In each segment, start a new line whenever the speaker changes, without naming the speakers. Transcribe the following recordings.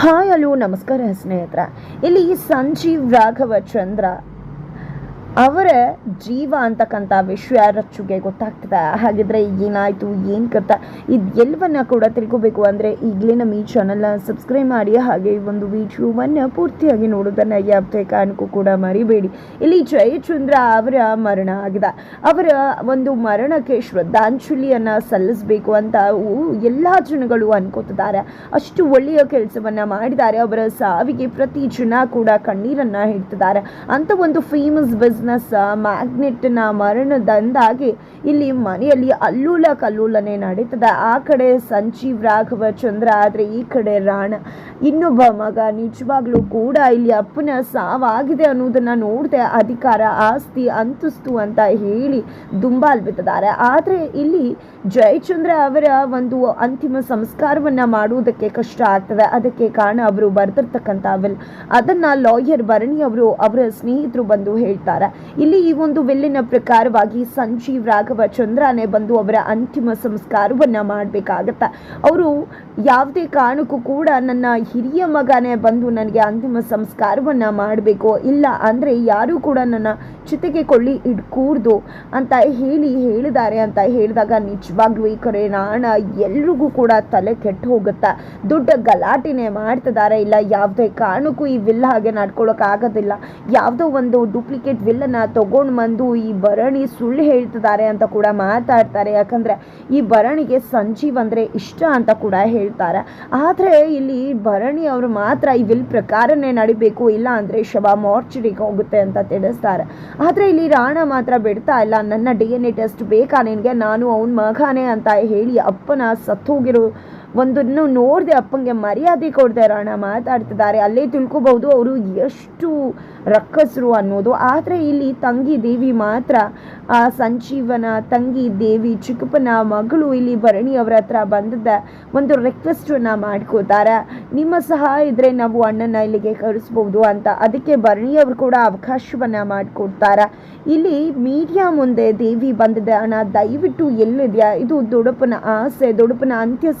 Hi hello ನಮಸ್ಕಾರ ಸ್ನೇಹಿತರ. ಇಲ್ಲಿ ಸಂಜೀವ್ ರಾಘವ ಚಂದ್ರ. ಅವರ ಜೀವ ಅಂತಕ್ಕಂಥ ವಿಷಯ ರಚ್ಚುಗೆ ಗೊತ್ತಾಗ್ತದೆ? ಹಾಗಿದ್ರೆ ಏನಾಯಿತು ಏನು ಕಥ ಇದು ಎಲ್ಲವನ್ನ ಕೂಡ ತಿಳ್ಕೊಬೇಕು ಅಂದರೆ ಈಗಲೇ ನಮ್ಮ ಈ ಚಾನಲ್ನ ಸಬ್ಸ್ಕ್ರೈಬ್ ಮಾಡಿ, ಹಾಗೆ ಈ ಒಂದು ವಿಡಿಯೋವನ್ನು ಪೂರ್ತಿಯಾಗಿ ನೋಡೋದನ್ನು ಯಾವುದೇ ಕಾರಣಕ್ಕೂ ಕೂಡ ಮರಿಬೇಡಿ. ಇಲ್ಲಿ ಜಯಚಂದ್ರ ಅವರ ಮರಣ ಆಗಿದೆ. ಅವರ ಒಂದು ಮರಣಕ್ಕೆ ಶ್ರದ್ಧಾಂಜಲಿಯನ್ನು ಸಲ್ಲಿಸಬೇಕು ಅಂತ ಎಲ್ಲ ಜನಗಳು ಅನ್ಕೋತಿದ್ದಾರೆ. ಅಷ್ಟು ಒಳ್ಳೆಯ ಕೆಲಸವನ್ನ ಮಾಡಿದ್ದಾರೆ. ಅವರ ಸಾವಿಗೆ ಪ್ರತಿ ಜನ ಕೂಡ ಕಣ್ಣೀರನ್ನ ಹಿಡ್ತಿದ್ದಾರೆ. ಅಂತ ಒಂದು ಫೇಮಸ್ ಬಿಸ್ನೆಸ್ ಮ್ಯಾಗ್ನೆಟ್ನ ಮರಣದಂದಾಗಿ ಇಲ್ಲಿ ಮನೆಯಲ್ಲಿ ಅಲ್ಲೂಲ ಕಲ್ಲೂಲನೆ ನಡೀತದೆ. ಆ ಕಡೆ ಸಂಜೀವ್ ರಾಘವ ಚಂದ್ರ, ಆದರೆ ಈ ಕಡೆ ರಾಣ. ಇನ್ನೊಬ್ಬ ಮಗ ನಿಜವಾಗ್ಲೂ ಕೂಡ ಇಲ್ಲಿ ಅಪ್ಪನ ಸಾವಾಗಿದೆ ಅನ್ನೋದನ್ನು ನೋಡದೆ ಅಧಿಕಾರ, ಆಸ್ತಿ, ಅಂತಸ್ತು ಅಂತ ಹೇಳಿ ದುಂಬಾಲ್ ಬಿತ್ತಿದ್ದಾರೆ ಆದರೆ ಇಲ್ಲಿ ಜಯಚಂದ್ರ ಅವರ ಒಂದು ಅಂತಿಮ ಸಂಸ್ಕಾರವನ್ನು ಮಾಡುವುದಕ್ಕೆ ಕಷ್ಟ ಆಗ್ತದೆ. ಅದಕ್ಕೆ ಕಾರಣ ಅವರು ಬರೆದಿರ್ತಕ್ಕಂಥ ವಿಲ್. ಅದನ್ನ ಲಾಯರ್ ಭರಣಿ ಅವರು, ಅವರ ಸ್ನೇಹಿತರು ಬಂದು ಹೇಳ್ತಾರೆ. ಇಲ್ಲಿ ಈ ಒಂದು ವಿಲ್ಲಿನ ಪ್ರಕಾರವಾಗಿ ಸಂಜೀವ್ ರಾಘವ ಚಂದ್ರನೇ ಬಂದು ಅವರ ಅಂತಿಮ ಸಂಸ್ಕಾರವನ್ನ ಮಾಡಬೇಕಾಗತ್ತೆ. ಅವರು ಯಾವುದೇ ಕಾರಣಕ್ಕೂ ಕೂಡ ನನ್ನ ಹಿರಿಯ ಮಗನೇ ಬಂದು ನನಗೆ ಅಂತಿಮ ಸಂಸ್ಕಾರವನ್ನ ಮಾಡಬೇಕು. ಇಲ್ಲ ಅಂದ್ರೆ ಯಾರು ಕೂಡ ನನ್ನ ಚಿತೆಗೆ ಕೊಳ್ಳಿ ಇಡ್ಕೂಡ್ದು ಅಂತ ಹೇಳಿ ಹೇಳಿದ್ದಾರೆ ಅಂತ ಹೇಳಿದಾಗ ನಿಜವಾಗ್ಲೂ ಈ ಕರೆ ನಾಣ ಎಲ್ರಿಗೂ ಕೂಡ ತಲೆ ಕೆಟ್ಟು ಹೋಗುತ್ತೆ. ದೊಡ್ಡ ಗಲಾಟೆನೆ ಮಾಡ್ತಿದ್ದಾರೆ. ಇಲ್ಲ ಯಾವುದೇ ಕಾರಣಕ್ಕೂ ಈ ವಿಲ್ ಹಾಗೆ ನಡ್ಕೊಳಕ್ ಆಗೋದಿಲ್ಲ. ಯಾವುದೋ ಒಂದು ಡೂಪ್ಲಿಕೇಟ್ ವಿಲ್ಲನ್ನ ತಗೊಂಡು ಬಂದು ಈ ಭರಣಿ ಸುಳ್ಳು ಹೇಳ್ತಿದ್ದಾರೆ ಅಂತ ಕೂಡ ಮಾತಾಡ್ತಾರೆ. ಯಾಕಂದರೆ ಈ ಭರಣಿಗೆ ಸಂಜೀವ್ ಅಂದರೆ ಇಷ್ಟ ಅಂತ ಕೂಡ ಹೇಳ್ತಾರೆ. ಆದರೆ ಇಲ್ಲಿ ಭರಣಿ ಅವರು ಮಾತ್ರ ಈ ವಿಲ್ ಪ್ರಕಾರನೇ ನಡಿಬೇಕು, ಇಲ್ಲ ಅಂದರೆ ಶವ ಮಾರ್ಚರಿಗೆ ಹೋಗುತ್ತೆ ಅಂತ ತಿಳಿಸ್ತಾರೆ. ಆದರೆ ಇಲ್ಲಿ ರಾಣ ಮಾತ್ರ ಬಿಡ್ತಾ ಇಲ್ಲ. ನನ್ನ ಡಿ ಎನ್ ಎ ಟೆಸ್ಟ್ ಬೇಕಾ ನಿನಗೆ? ನಾನು ಅವನ ಮಗನೇ ಅಂತ ಹೇಳಿ ಅಪ್ಪನ ಸತ್ತೋಗಿರೋ ಒಂದನ್ನು ನೋಡಿದೆ ಅಪ್ಪಂಗೆ ಮರ್ಯಾದೆ ಕೊಡದೆ ರಾಣ ಮಾತಾಡ್ತಿದ್ದಾರೆ. ಅಲ್ಲೇ ತಿಳ್ಕೊಬಹುದು ಅವರು ಎಷ್ಟು ರಕ್ಕಸರು ಅನ್ನೋದು. ಆದರೆ ಇಲ್ಲಿ ತಂಗಿ ದೇವಿ ಮಾತ್ರ, ಆ ಸಂಜೀವನ, ತಂಗಿ ದೇವಿ, ಚಿಕ್ಕಪ್ಪನ ಮಗಳು ಇಲ್ಲಿ ಭರಣಿ ಅವರ ಹತ್ರ ಬಂದದ್ದ ಒಂದು ರಿಕ್ವೆಸ್ಟನ್ನು ಮಾಡ್ಕೋತಾರೆ ನಿಮ್ಮ ಸಹ ಇದ್ರೆ ನಾವು ಅಣ್ಣನ ಇಲ್ಲಿಗೆ ಕಳಿಸ್ಬೋದು ಅಂತ. ಅದಕ್ಕೆ ಭರಣಿ ಅವರು ಕೂಡ ಅವಕಾಶವನ್ನ ಮಾಡಿಕೊಡ್ತಾರೆ. ಇಲ್ಲಿ ಮೀಡಿಯಾ ಮುಂದೆ ದೇವಿ ಬಂದಿದೆ. ಅಣ್ಣ, ದಯವಿಟ್ಟು ಎಲ್ಲಿದೆಯಾ? ಇದು ದೊಡ್ಡಪ್ಪನ ಆಸೆ, ದೊಡ್ಡಪ್ಪನ ಅಂತ್ಯ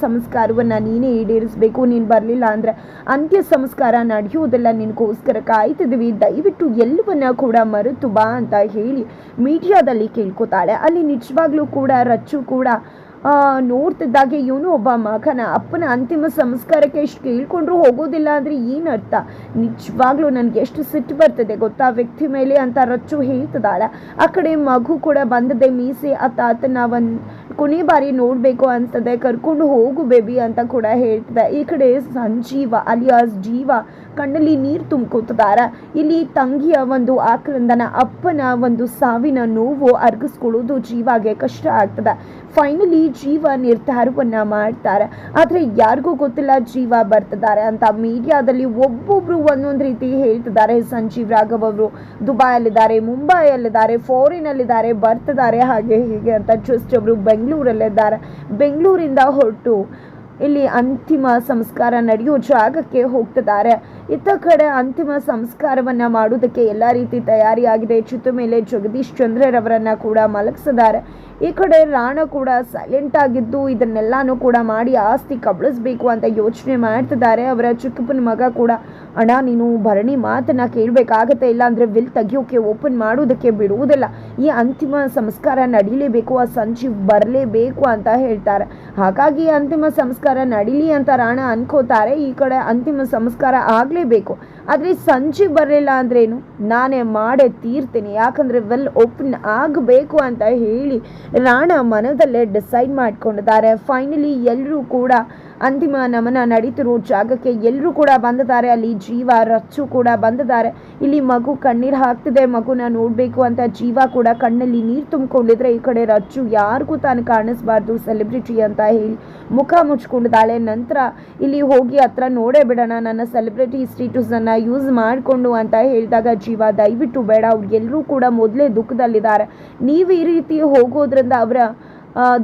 ಸಂಸ್ಕಾರವನ್ನ ನೀನೇ ಈಡೇರಿಸಬೇಕು, ನೀನು ಬರಲಿಲ್ಲ ಅಂದ್ರೆ ಅಂತ್ಯ ಸಂಸ್ಕಾರ ನಡೆಯುವುದೆಲ್ಲ ನಿನಗೋಸ್ಕರ ಕಾಯ್ತಿದ್ದೀವಿ. ದಯವಿಟ್ಟು ಎಲ್ಲವನ್ನ ಕೂಡ ಮರೆತು ಬಾ ಅಂತ ಹೇಳಿ ಮೀಡಿಯಾದಲ್ಲಿ ಕೇಳ್ಕೊತಾಳೆ. ಅಲ್ಲಿ ನಿಜವಾಗ್ಲೂ ಕೂಡ ರಚ್ಚು ಕೂಡ ನೋಡ್ತಿದ್ದಾಗೆ ಇವನು ಒಬ್ಬ ಮಗನ. ಅಪ್ಪನ ಅಂತಿಮ ಸಂಸ್ಕಾರಕ್ಕೆ ಎಷ್ಟು ಕೇಳ್ಕೊಂಡ್ರು ಹೋಗೋದಿಲ್ಲ ಅಂದ್ರೆ ಏನರ್ಥ? ನಿಜವಾಗ್ಲೂ ನನಗೆ ಎಷ್ಟು ಸಿಟ್ಟು ಬರ್ತದೆ ಗೊತ್ತಾ? ವ್ಯಕ್ತಿ ಮೇಲೆ ಅಂತ ರಚ್ಚು ಹೇಳ್ತಿದ್ದಾಳೆ. ಆ ಕಡೆ ಮಗು ಕೂಡ ಬಂದದೆ ಮೀಸೆ ಆ ತಾತನ ಒಂದ್ ಕೊನೆ ಬಾರಿ ನೋಡಬೇಕು ಅಂತದೆ ಕರ್ಕೊಂಡು ಹೋಗು ಬೇಬಿ ಅಂತ ಕೂಡ ಹೇಳ್ತದೆ. ಈ ಕಡೆ ಸಂಜೀವ ಅಲಿಯಾಸ್ ಜೀವ ಕಣ್ಣಲ್ಲಿ ನೀರು ತುಂಬ್ಕೋತಿದ್ದಾರೆ. ಇಲ್ಲಿ ತಂಗಿಯ ಒಂದು ಆಕ್ರಂದನ, ಅಪ್ಪನ ಒಂದು ಸಾವಿನ ನೋವು ಅರ್ಗಿಸ್ಕೊಳ್ಳೋದು ಜೀವಾಗೆ ಕಷ್ಟ ಆಗ್ತದೆ. ಫೈನಲಿ ಜೀವ ನಿರ್ಧಾರವನ್ನ ಮಾಡ್ತಾರೆ. ಆದರೆ ಯಾರಿಗೂ ಗೊತ್ತಿಲ್ಲ ಜೀವ ಬರ್ತಿದ್ದಾರೆ ಅಂತ. ಮೀಡಿಯಾದಲ್ಲಿ ಒಬ್ಬೊಬ್ರು ಒಂದೊಂದು ರೀತಿ ಹೇಳ್ತಿದ್ದಾರೆ. ಸಂಜೀವ್ ರಾಘವ್ ಅವರು ದುಬೈಯಲ್ಲಿದ್ದಾರೆ, ಮುಂಬೈಯಲ್ಲಿದ್ದಾರೆ ಫಾರಿನಲ್ಲಿದ್ದಾರೆ ಬರ್ತಿದ್ದಾರೆ, ಹಾಗೆ ಹೀಗೆ ಅಂತ. ಜಸ್ಟ್ ಅವರು ಬೆಂಗಳೂರಲ್ಲಿದ್ದಾರೆ. ಬೆಂಗಳೂರಿಂದ ಹೊರಟು ಇಲ್ಲಿ ಅಂತಿಮ ಸಂಸ್ಕಾರ ನಡೆಯೋ ಜಾಗಕ್ಕೆ ಹೋಗ್ತಿದ್ದಾರೆ. ಇತ್ತ ಕಡೆ ಅಂತಿಮ ಸಂಸ್ಕಾರವನ್ನ ಮಾಡೋದಕ್ಕೆ ಎಲ್ಲ ರೀತಿ ತಯಾರಿಯಾಗಿದೆ. ಚಿತ್ರ ಮೇಲೆ ಜಗದೀಶ್ ಚಂದ್ರರವರನ್ನ ಕೂಡ ಮಲಗಿಸಿದ್ದಾರೆ. ಈ ಕಡೆ ರಾಣ ಕೂಡ ಸೈಲೆಂಟ್ ಆಗಿದ್ದು, ಇದನ್ನೆಲ್ಲಾನು ಕೂಡ ಮಾಡಿ ಆಸ್ತಿ ಕಬಳಿಸ್ಬೇಕು ಅಂತ ಯೋಚನೆ ಮಾಡ್ತಿದ್ದಾರೆ. ಅವರ ಚಿಕ್ಕಪ್ಪನ ಮಗ ಕೂಡ ಅಣ್ಣ, ನೀನು ಭರಣಿ ಮಾತನ್ನ ಕೇಳಬೇಕಾಗತ್ತೆ ಇಲ್ಲ ಅಂದ್ರೆ ವಿಲ್ ತೆಗಿಯೋಕೆ ಓಪನ್ ಮಾಡೋದಕ್ಕೆ ಬಿಡುವುದಿಲ್ಲ. ಈ ಅಂತಿಮ ಸಂಸ್ಕಾರ ನಡೀಲೇಬೇಕು, ಆ ಸಂಜೀವ್ ಬರಲೇಬೇಕು ಅಂತ ಹೇಳ್ತಾರೆ. ಹಾಗಾಗಿ ಅಂತಿಮ ಸಂಸ್ಕಾರ ನಡೀಲಿ ಅಂತ ರಾಣ ಅನ್ಕೋತಾರೆ. ಈ ಕಡೆ ಅಂತಿಮ ಸಂಸ್ಕಾರ ಆಗಲೇಬೇಕು. ಆದರೆ ಸಂಜೀವ್ ಬರಲಿಲ್ಲ ಅಂದ್ರೇನು? ನಾನೇ ಮಾಡೇ ತೀರ್ತೀನಿ. ಯಾಕಂದ್ರೆ ವೆಲ್ ಓಪನ್ ಆಗಬೇಕು ಅಂತ ಹೇಳಿ ರಾಣ ಮನದಲ್ಲೇ ಡಿಸೈಡ್ ಮಾಡ್ಕೊಂಡಿದ್ದಾರೆ. ಫೈನಲಿ ಎಲ್ಲರೂ ಕೂಡ ಅಂತಿಮ ನಮನ ನಡೀತಿರೋ ಜಾಗಕ್ಕೆ ಎಲ್ಲರೂ ಕೂಡ ಬಂದಿದ್ದಾರೆ. ಅಲ್ಲಿ ಜೀವ, ರಚ್ಚು ಕೂಡ ಬಂದಿದ್ದಾರೆ. ಇಲ್ಲಿ ಮಗು ಕಣ್ಣೀರು ಹಾಕ್ತಿದೆ. ಮಗುನ ನೋಡಬೇಕು ಅಂತ ಜೀವ ಕೂಡ ಕಣ್ಣಲ್ಲಿ ನೀರು ತುಂಬಿಕೊಂಡಿದ್ರೆ ಈ ಕಡೆ ರಚ್ಚು ಯಾರಿಗೂ ತಾನು ಕಾಣಿಸ್ಬಾರ್ದು ಸೆಲೆಬ್ರಿಟಿ ಅಂತ ಹೇಳಿ ಮುಖ ಮುಚ್ಕೊಂಡಿದ್ದಾಳೆ. ನಂತರ ಇಲ್ಲಿ ಹೋಗಿ ಹತ್ರ ನೋಡೇ ಬಿಡೋಣ. ನನ್ನ ಸೆಲೆಬ್ರಿಟಿ ಸ್ಟೇಟಸನ್ನು ಯೂಸ್ ಮಾಡಿಕೊಂಡು ಅಂತ ಹೇಳಿದಾಗ ಜೀವ ದಯವಿಟ್ಟು ಬೇಡ. ಅವ್ರಿಗೆಲ್ಲರೂ ಕೂಡ ಮೊದಲೇ ದುಃಖದಲ್ಲಿದ್ದಾರೆ. ನೀವು ಈ ರೀತಿ ಹೋಗೋದ್ರಿಂದ ಅವರ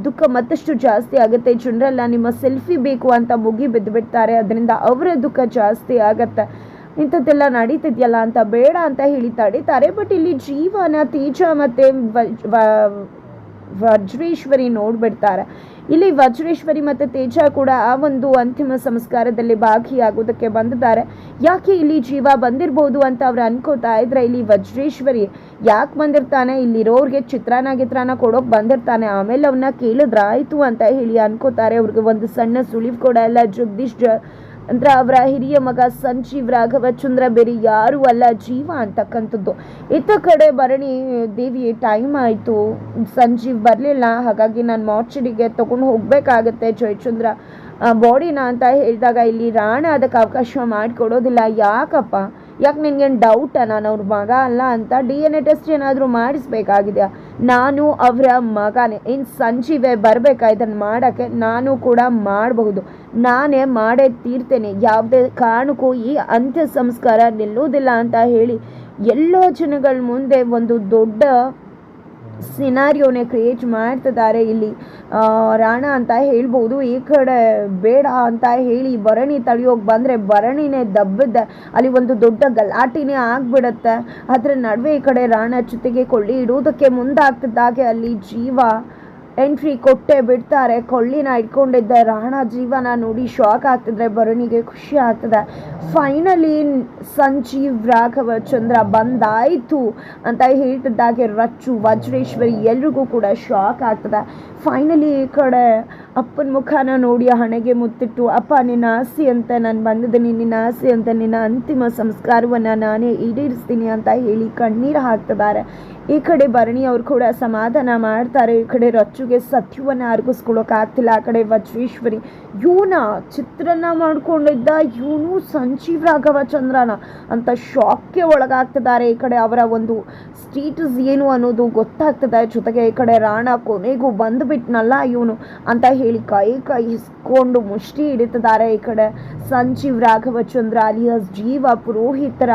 ದುಃಖ ಮತ್ತಷ್ಟು ಜಾಸ್ತಿ ಆಗುತ್ತೆ. ಜನರೆಲ್ಲ ನಿಮ್ಮ ಸೆಲ್ಫಿ ಬೇಕು ಅಂತ ಮುಗಿ ಬಿದ್ದು ಬಿಡ್ತಾರೆ ಅದರಿಂದ ಅವರ ದುಃಖ ಜಾಸ್ತಿ ಆಗತ್ತೆ. ಇಂಥದ್ದೆಲ್ಲ ನಡೀತಿದೆಯಲ್ಲ ಅಂತ ಬೇಡ ಅಂತ ಹೇಳಿ ತಡೀತಾರೆ. ಬಟ್ ಇಲ್ಲಿ ಜೀವನ, ತೇಜ ಮತ್ತು ವಜ್ರೇಶ್ವರಿ ನೋಡ್ಬಿಡ್ತಾರೆ. ಇಲ್ಲಿ ವಜ್ರೇಶ್ವರಿ ಮತ್ತು ತೇಜ ಕೂಡ ಆ ಒಂದು ಅಂತಿಮ ಸಂಸ್ಕಾರದಲ್ಲಿ ಭಾಗಿಯಾಗೋದಕ್ಕೆ ಬಂದಿದ್ದಾರೆ. ಯಾಕೆ ಇಲ್ಲಿ ಜೀವ ಬಂದಿರ್ಬೋದು ಅಂತ ಅವ್ರು ಅನ್ಕೋತಾ ಇದ್ರೆ ಇಲ್ಲಿ ವಜ್ರೇಶ್ವರಿ ಯಾಕೆ ಬಂದಿರ್ತಾನೆ? ಇಲ್ಲಿರೋರಿಗೆ ಚಿತ್ರಾನ್ನ ಗಿತ್ರಾನ್ನ ಕೊಡೋಕೆ ಬಂದಿರ್ತಾನೆ. ಆಮೇಲೆ ಅವನ್ನ ಕೇಳಿದ್ರಾಯಿತು ಅಂತ ಹೇಳಿ, ಅನ್ಕೋತಾರೆ. ಅವ್ರಿಗೆ ಒಂದು ಸಣ್ಣ ಸುಳಿವು ಕೂಡ ಇಲ್ಲ. ಜಗದೀಶ್ ಅಂದ್ರೆ ಅವರ ಹಿರಿಯ ಮಗ ಸಂಜೀವ್ ರಾಘವ ಚಂದ್ರ ಬೇರೆ ಯಾರು ಅಲ್ಲ, ಜೀವ ಅಂತಕ್ಕಂಥದ್ದು. ಇತ್ತ ಕಡೆ ಭರಣಿ, ದೇವಿ ಟೈಮ್ ಆಯಿತು. ಸಂಜೀವ್ ಬರಲಿಲ್ಲ. ಹಾಗಾಗಿ ನಾನು ಮಾರ್ಚರಿಗೆ ತಗೊಂಡು ಹೋಗಬೇಕಾಗತ್ತೆ ಜಯಚಂದ್ರ. ಬಾಡಿನ ಅಂತ ಹೇಳಿದಾಗ ಇಲ್ಲಿ ರಾಣ ಅದಕ್ಕೆ ಅವಕಾಶ ಮಾಡಿಕೊಡೋದಿಲ್ಲ. ಯಾಕಪ್ಪ? ಯಾಕೆ ನಿನಗೇನು ಡೌಟ್ ನಾನು ಅವ್ರ ಮಗ ಅಲ್ಲ ಅಂತ ಡಿ ಎನ್ ಎ ಟೆಸ್ಟ್ ಏನಾದರೂ ಮಾಡಿಸ್ಬೇಕಾಗಿದೆಯಾ? ನಾನು ಅವರ ಮಗನೇ. ಇನ್ನು ಸಂಜೀವೆ ಬರಬೇಕಾ ಇದನ್ನು ಮಾಡೋಕ್ಕೆ ನಾನು ಕೂಡ ಮಾಡಬಹುದು. ನಾನೇ ಮಾಡೇ ತೀರ್ತೇನೆ. ಯಾವುದೇ ಕಾರಣಕ್ಕೂ ಈ ಅಂತ್ಯ ಸಂಸ್ಕಾರ ನಿಲ್ಲುವುದಿಲ್ಲ ಅಂತ ಹೇಳಿ ಎಲ್ಲೋ ಜನಗಳ ಮುಂದೆ ಒಂದು ದೊಡ್ಡ ಸಿನಾರಿಯೋನೇ ಕ್ರಿಯೇಟ್ ಮಾಡ್ತಿದ್ದಾರೆ ಇಲ್ಲಿ. ರಾಣ ಅಂತ ಹೇಳ್ಬೋದು, ಈ ಕಡೆ ಬೇಡ ಅಂತ ಹೇಳಿ ಭರಣಿ ತಳಿಯೋಗಿ ಬಂದರೆ ಭರಣಿನೇ ದಬ್ಬಿದ್ದೆ. ಅಲ್ಲಿ ಒಂದು ದೊಡ್ಡ ಗಲಾಟಿನೇ ಆಗ್ಬಿಡತ್ತೆ. ಅದರ ನಡುವೆ ಈ ಕಡೆ ರಾಣ ಜೊತೆಗೆ ಕೊಳ್ಳಿ ಇಡುವುದಕ್ಕೆ ಮುಂದಾಗ್ತಿದ್ದಾಗೆ ಅಲ್ಲಿ ಜೀವ. ಎಂಟ್ರಿ ಕೊಟ್ಟೆ ಬಿಡ್ತಾರೆ. ಕೊಳ್ಳಿನ ಇಟ್ಕೊಂಡಿದ್ದ ರಾಣ ಜೀವನ ನೋಡಿ ಶಾಕ್ ಆಗ್ತಿದ್ರೆ, ಬರುಣಿಗೆ ಖುಷಿ ಆಗ್ತದೆ. ಫೈನಲಿ ಸಂಜೀವ್ ರಾಘವ ಚಂದ್ರ ಬಂದಾಯಿತು ಅಂತ ಹೇಳ್ತಿದ್ದಾಗೆ ರಚ್ಚು, ವಜ್ರೇಶ್ವರಿ ಎಲ್ರಿಗೂ ಕೂಡ ಶಾಕ್ ಆಗ್ತದೆ. ಫೈನಲಿ ಈ ಕಡೆ ಅಪ್ಪನ ಮುಖನ ನೋಡಿ ಹಣೆಗೆ ಮುತ್ತಿಟ್ಟು, ಅಪ್ಪ, ನಿನ್ನ ಆಸೆ ಅಂತ ನಾನು ಬಂದಿದ್ದೀನಿ. ನಿನ್ನ ಆಸೆ ಅಂತ ನಿನ್ನ ಅಂತಿಮ ಸಂಸ್ಕಾರವನ್ನು ನಾನೇ ಈಡೇರಿಸ್ತೀನಿ ಅಂತ ಹೇಳಿ ಕಣ್ಣೀರು ಹಾಕ್ತಿದ್ದಾರೆ. ಈ ಕಡೆ ಭರಣಿ ಅವ್ರು ಕೂಡ ಸಮಾಧಾನ ಮಾಡ್ತಾರೆ. ಈ ಕಡೆ ರಚ್ಚುಗೆ ಸತ್ಯವನ್ನು ಅರ್ಗಿಸ್ಕೊಳ್ಳೋಕ್ಕಾಗ್ತಿಲ್ಲ ಆ ಕಡೆ ವಜ್ರೇಶ್ವರಿ, ಇವನ ಚಿತ್ರನ ಮಾಡ್ಕೊಂಡಿದ್ದ ಇವನು ಸಂಜೀವ್ ರಾಘವ ಚಂದ್ರನ ಅಂತ ಶಾಕ್ಗೆ ಒಳಗಾಗ್ತಿದ್ದಾರೆ. ಈ ಕಡೆ ಅವರ ಒಂದು ಸ್ಟೇಟಸ್ ಏನು ಅನ್ನೋದು ಗೊತ್ತಾಗ್ತದೆ. ಜೊತೆಗೆ ಈ ಕಡೆ ರಾಣ ಕೊನೆಗೂ ಬಂದುಬಿಟ್ನಲ್ಲ ಇವನು ಅಂತ ಹೇಳಿ ಕೈ ಕೈ ಹಿಸ್ಕೊಂಡು ಮುಷ್ಟಿ ಹಿಡಿತಿದ್ದಾರೆ. ಈ ಕಡೆ ಸಂಜೀವ್ ರಾಘವ ಚಂದ್ರ, ಅಲಿಯಾಸ್ ಜೀವ, ಪುರೋಹಿತರ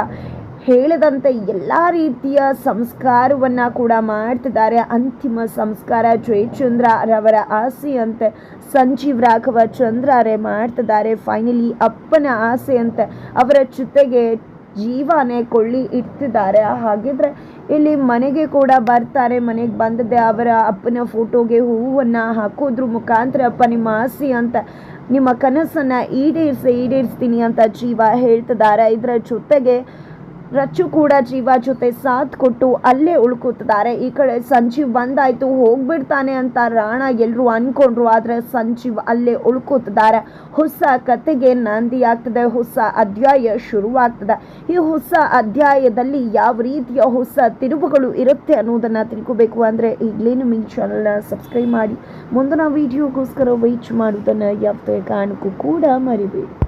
ಹೇಳಿದಂತೆ ಎಲ್ಲ ರೀತಿಯ ಸಂಸ್ಕಾರವನ್ನು ಕೂಡ ಮಾಡ್ತಿದ್ದಾರೆ. ಅಂತಿಮ ಸಂಸ್ಕಾರ ಜಯಚಂದ್ರ ರವರ ಆಸೆಯಂತೆ ಸಂಜೀವ್ ರಾಘವ ಚಂದ್ರರೇ ಮಾಡ್ತಿದ್ದಾರೆ. ಫೈನಲಿ ಅಪ್ಪನ ಆಸೆಯಂತೆ ಅವರ ಜೊತೆಗೆ ಜೀವನೇ ಕೊಳ್ಳಿ ಇಡ್ತಿದ್ದಾರೆ ಹಾಗಿದ್ರೆ ಇಲ್ಲಿ ಮನೆಗೆ ಕೂಡ ಬರ್ತಾರೆ. ಮನೆಗೆ ಬಂದದ್ದೆ ಅವರ ಅಪ್ಪನ ಫೋಟೋಗೆ ಹೂವನ್ನು ಹಾಕೋದ್ರ ಮುಖಾಂತರ ಅಪ್ಪ ನಿಮ್ಮ ಆಸೆ ಅಂತ ನಿಮ್ಮ ಕನಸನ್ನು ಈಡೇರಿಸಿ, ಈಡೇರಿಸ್ತೀನಿ ಅಂತ ಜೀವ ಹೇಳ್ತಿದ್ದಾರೆ. ಇದರ ಜೊತೆಗೆ ರಚ್ಚು ಕೂಡ ಜೀವ ಜೊತೆ ಸಾಥ್ ಕೊಟ್ಟು ಅಲ್ಲೇ ಉಳ್ಕೊತಿದ್ದಾರೆ. ಈ ಕಡೆ ಸಂಜೀವ್ ಬಂದಾಯ್ತು, ಹೋಗ್ಬಿಡ್ತಾನೆ ಅಂತ ರಾಣ ಎಲ್ಲರೂ ಅನ್ಕೊಂಡ್ರು, ಆದ್ರೆ ಸಂಜೀವ್ ಅಲ್ಲೇ ಉಳ್ಕೋತಿದ್ದಾರೆ. ಹೊಸ ಕತೆಗೆ ನಾಂದಿ ಆಗ್ತದೆ, ಹೊಸ ಅಧ್ಯಾಯ ಶುರುವಾಗ್ತದೆ. ಈ ಹೊಸ ಅಧ್ಯಾಯದಲ್ಲಿ ಯಾವ ರೀತಿಯ ಹೊಸ ತಿರುವುಗಳು ಇರುತ್ತೆ ಅನ್ನೋದನ್ನ ತಿಳ್ಕೋಬೇಕು ಅಂದ್ರೆ ಈಗಲೇ ನಿಮ್ಮ ಚಾನಲ್ನ ಸಬ್ಸ್ಕ್ರೈಬ್ ಮಾಡಿ. ಮುಂದಿನ ವಿಡಿಯೋಗೋಸ್ಕರ ವೆಯ್ಟ್ ಮಾಡೋದನ್ನು ಯಾವುದೇ ಕಾರಣಕ್ಕೂ ಕೂಡ ಮರಿಬೇಡಿ.